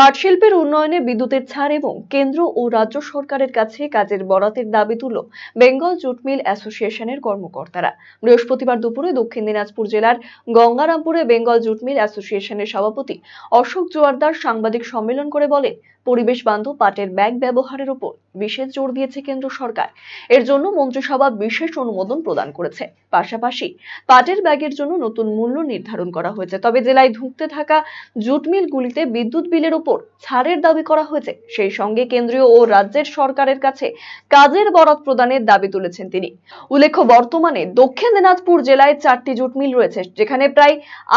পাট শিল্পের উন্নয়নে বিদ্যুতের ছাড় এবং কেন্দ্র ও রাজ্য সরকারের কাছে কাজের বরাতের দাবি তুলল বেঙ্গল জুট মিল অ্যাসোসিয়েশনের কর্মকর্তারা। বৃহস্পতিবার দুপুরে দক্ষিণ দিনাজপুর জেলার গঙ্গারামপুরে বেঙ্গল জুট মিল অ্যাসোসিয়েশনের সভাপতি অশোক জোয়ারদার সাংবাদিক সম্মেলন করে বলেন, পরিবেশ বান্ধব পাটের ব্যাগ ব্যবহারের উপর বিশেষ জোর দিয়েছে কেন্দ্র সরকার। এর জন্য মন্ত্রিসভা বিশেষ অনুমোদন প্রদান করেছে। পাশাপাশি পাটের ব্যাগের জন্য নতুন মূল্য নির্ধারণ করা হয়েছে। তবে জেলায় ধুঁকতে থাকা জুট মিলগুলিতে বিদ্যুৎ বিলের উপর ছাড়ের দাবি করা হয়েছে। সেই সঙ্গে কেন্দ্রীয় ও রাজ্যের সরকারের কাছে কাজের বরাত প্রদানের দাবি তুলেছেন তিনি। উল্লেখ্য, বর্তমানে দক্ষিণ দিনাজপুর জেলায় চারটি জুট মিল রয়েছে, যেখানে প্রায়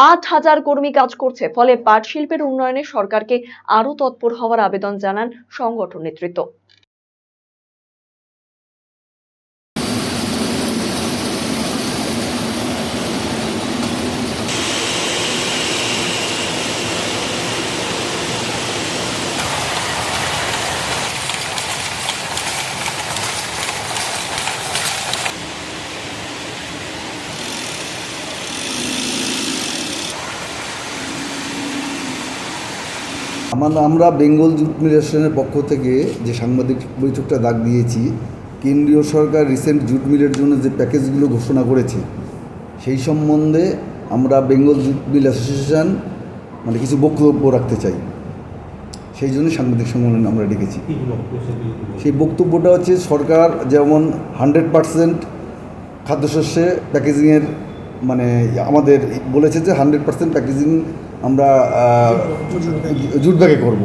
আট হাজার কর্মী কাজ করছে। ফলে পাট শিল্পের উন্নয়নে সরকারকে আরও তৎপর হওয়ার আবেদন জানান সংগঠন নেতৃত্ব। আমার আমরা বেঙ্গল জুট মিল অ্যাসোসিয়েশনের পক্ষ থেকে যে সাংবাদিক বৈঠকটা ডাক দিয়েছি কেন্দ্রীয় সরকার রিসেন্ট জুট মিলের জন্য যে প্যাকেজগুলো ঘোষণা করেছে সেই সম্বন্ধে আমরা বেঙ্গল জুট মিল অ্যাসোসিয়েশন মানে কিছু বক্তব্য রাখতে চাই। সেই জন্য সাংবাদিক সম্মেলন আমরা ডেকেছি। সেই বক্তব্যটা হচ্ছে সরকার যেমন হান্ড্রেড পারসেন্ট খাদ্যশস্যে প্যাকেজিংয়ের মানে আমাদের বলেছে যে হান্ড্রেড পার্সেন্ট প্যাকেজিং আমরা জুট ব্যাগে করব।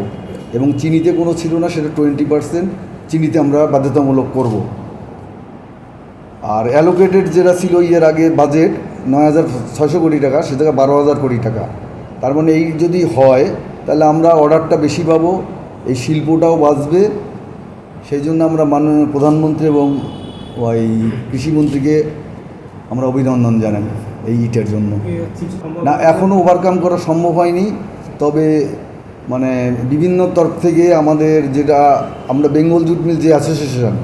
এবং চিনিতে কোনো ছিল না, সেটা টোয়েন্টি পার্সেন্ট চিনিতে আমরা বাধ্যতামূলক করব। আর অ্যালোকেটেড যেটা ছিল ইয়ের আগে বাজেট নয় হাজার ছয়শো কোটি টাকা, সে থেকে বারো হাজার কোটি টাকা। তার মানে এই যদি হয়, তাহলে আমরা অর্ডারটা বেশি পাবো, এই শিল্পটাও বাঁচবে। সেই জন্য আমরা মাননীয় প্রধানমন্ত্রী এবং ওই কৃষিমন্ত্রীকে আমরা অভিনন্দন জানাই। এই ইটের জন্য। না এখনও ওভারকাম করা সম্ভব হয়নি তবে মানে বিভিন্ন তরফ থেকে আমাদের যেটা আমরা বেঙ্গল জুট মিল যে অ্যাসোসিয়েশন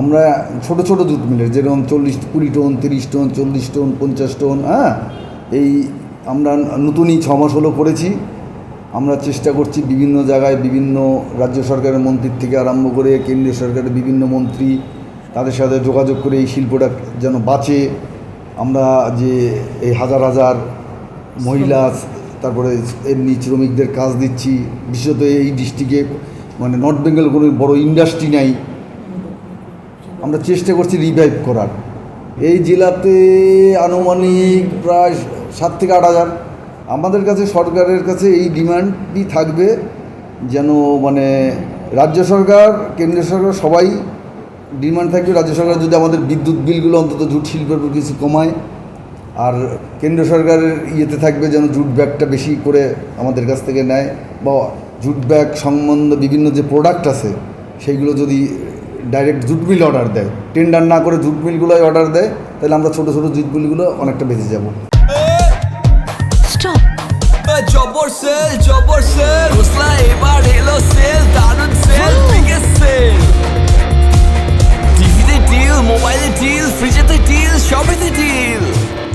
আমরা ছোট ছোট জুট মিলের যেরকম চল্লিশ কুড়ি টন তিরিশ টন চল্লিশ টন পঞ্চাশ টন হ্যাঁ এই আমরা নতুনই ছ মাস হলো করেছি। আমরা চেষ্টা করছি বিভিন্ন জায়গায় বিভিন্ন রাজ্য সরকারের মন্ত্রীর থেকে আরম্ভ করে কেন্দ্রীয় সরকারের বিভিন্ন মন্ত্রী তাদের সাথে যোগাযোগ করে এই শিল্পটা যেন বাঁচে। আমরা যে এই হাজার হাজার মহিলা তারপরে এমনি শ্রমিকদের কাজ দিচ্ছি বিশেষত এই ডিস্ট্রিক্টে মানে নর্থ বেঙ্গল কোনো বড় ইন্ডাস্ট্রি নাই। আমরা চেষ্টা করছি রিভাইভ করার। এই জেলাতে আনুমানিক প্রায় সাত থেকে আট হাজার। আমাদের কাছে সরকারের কাছে এই ডিমান্ডই থাকবে যেন মানে রাজ্য সরকার কেন্দ্রীয় সরকার সবাই ডিমান্ড থাকবে রাজ্য সরকার যদি আমাদের বিদ্যুৎ বিলগুলো অন্তত জুট শিল্পের উপর কিছু কমায় আর কেন্দ্র সরকারের ইয়েতে থাকবে যেন জুট ব্যাগটা বেশি করে আমাদের কাছ থেকে নেয় বা জুট ব্যাগ সম্বন্ধ বিভিন্ন যে প্রোডাক্ট আছে সেইগুলো যদি ডাইরেক্ট জুট মিল অর্ডার দেয়। টেন্ডার না করে জুট মিলগুলোই অর্ডার দেয় তাহলে আমরা ছোটো ছোটো জুট মিলগুলো অনেকটা বেঁচে যাব। স্টপ জবর সেল জবর সেল এবার এলো সেল দারুণ সেল